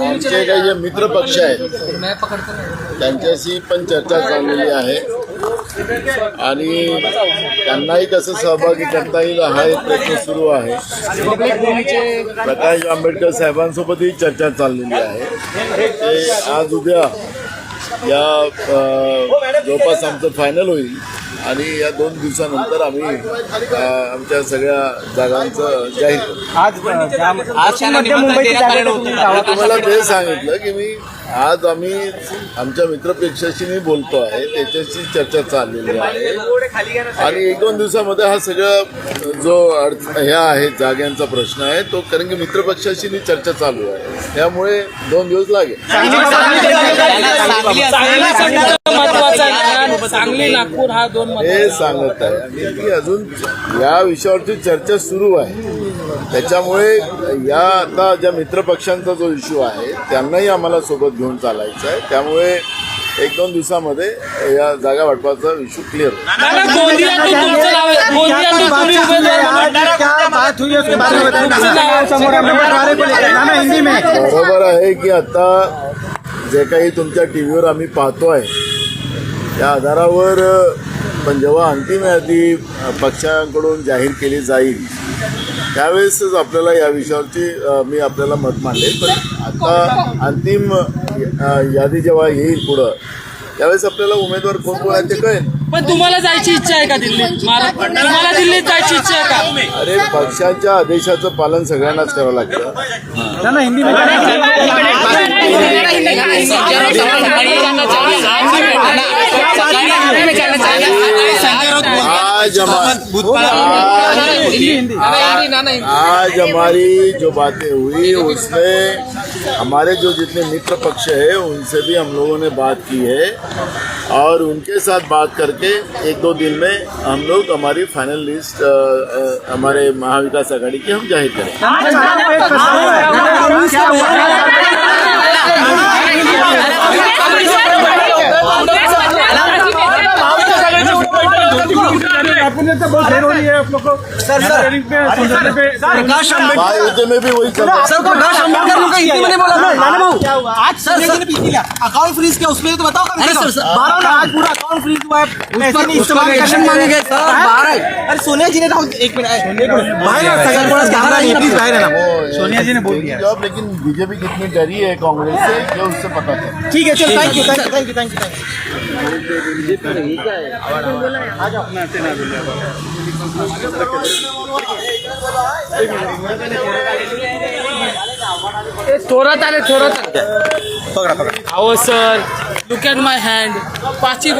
आमचे काही जे मित्र पक्ष आहेत त्यांच्याशी पण चर्चा चाललेली आहे. आणि त्यांनाही कसं सहभागी करता येईल हा एक प्रश्न सुरू आहे. प्रकाश आंबेडकर साहेबांसोबतही चर्चा चाललेली आहे. ते आज उद्या या जवळपास आमचं फायनल होईल. आणि या दोन दिवसानंतर आम्ही आमच्या सगळ्या जागांचं जाहीर करू तुम्हाला ते सांगितलं की मी आज आम्ही आमच्या मित्रपेक्षाशी मी बोलतो आहे त्याच्याशी चर्चा चाललेली आहे. आणि एक दोन दिवसामध्ये हा सगळं जो अडच हे आहे जाग्यांचा प्रश्न आहे तो कारण की मित्रपक्षाशी मी चर्चा चालू आहे. त्यामुळे दोन दिवस लागेल. सांगली नागपूर हा दोन हे सांगत आहे. आणि ती अजून या विषयावरची चर्चा सुरू आहे. त्याच्यामुळे या आता ज्या मित्रपक्षांचा जो इश्यू आहे त्यांनाही आम्हाला सोबत घेऊन चालायचं आहे. त्यामुळे एक दोन दिवसामध्ये या जागा वाटपाचा इश्यू क्लिअर है को बरोबर आहे की आता जे काही तुमच्या टी व्हीवर आम्ही पाहतो आहे त्या आधारावर पण जेव्हा अंतिम यादी पक्षांकडून जाहीर केली जाईल त्यावेळेसच आपल्याला या विषयावरची मी आपल्याला मत मांडेल पण आता अंतिम यादी जेव्हा येईल पुढं त्यावेळेस आपल्याला उमेदवार कोण कोण आहे ते कळेल पण तुम्हाला जायची इच्छा आहे का दिल्लीत मला- तुम्हाला दिल्लीत जायची इच्छा आहे का अरे पक्षाच्या आदेशाचं पालन सगळ्यांनाच करावं लागतं आज हमा- आज- आज हमारी जो बातें हुई उसमें हमारे जो जितने मित्र पक्ष है उनसे भी हम लोगों ने बात की है और उनके साथ बात करके एक दो दिन में हम लोग हमारी फाइनल लिस्ट अ, अ, हमारे महाविकास आघाड़ी की हम ज़ाहिर बहुत देर हो रही है आप लोग को सर. सर में भी वही है अकाउंट फ्रीज किया उसमें तो बताओ अरे सर सर बारह ना आज पूरा अकाउंट फ्रीज हुआ है। पैसे नहीं इस्तेमाल करने मांगे गए सर बारह। अरे सोनिया जी ने एक मिनट सोनिया जी ने बोल दिया। जॉब लेकिन बीजेपी कितनी डरी है कांग्रेस से ये उससे पता ठीक है चलो thank you thank you thank you thank you थोड़ा थोड़ा sir. Look at my hand पाची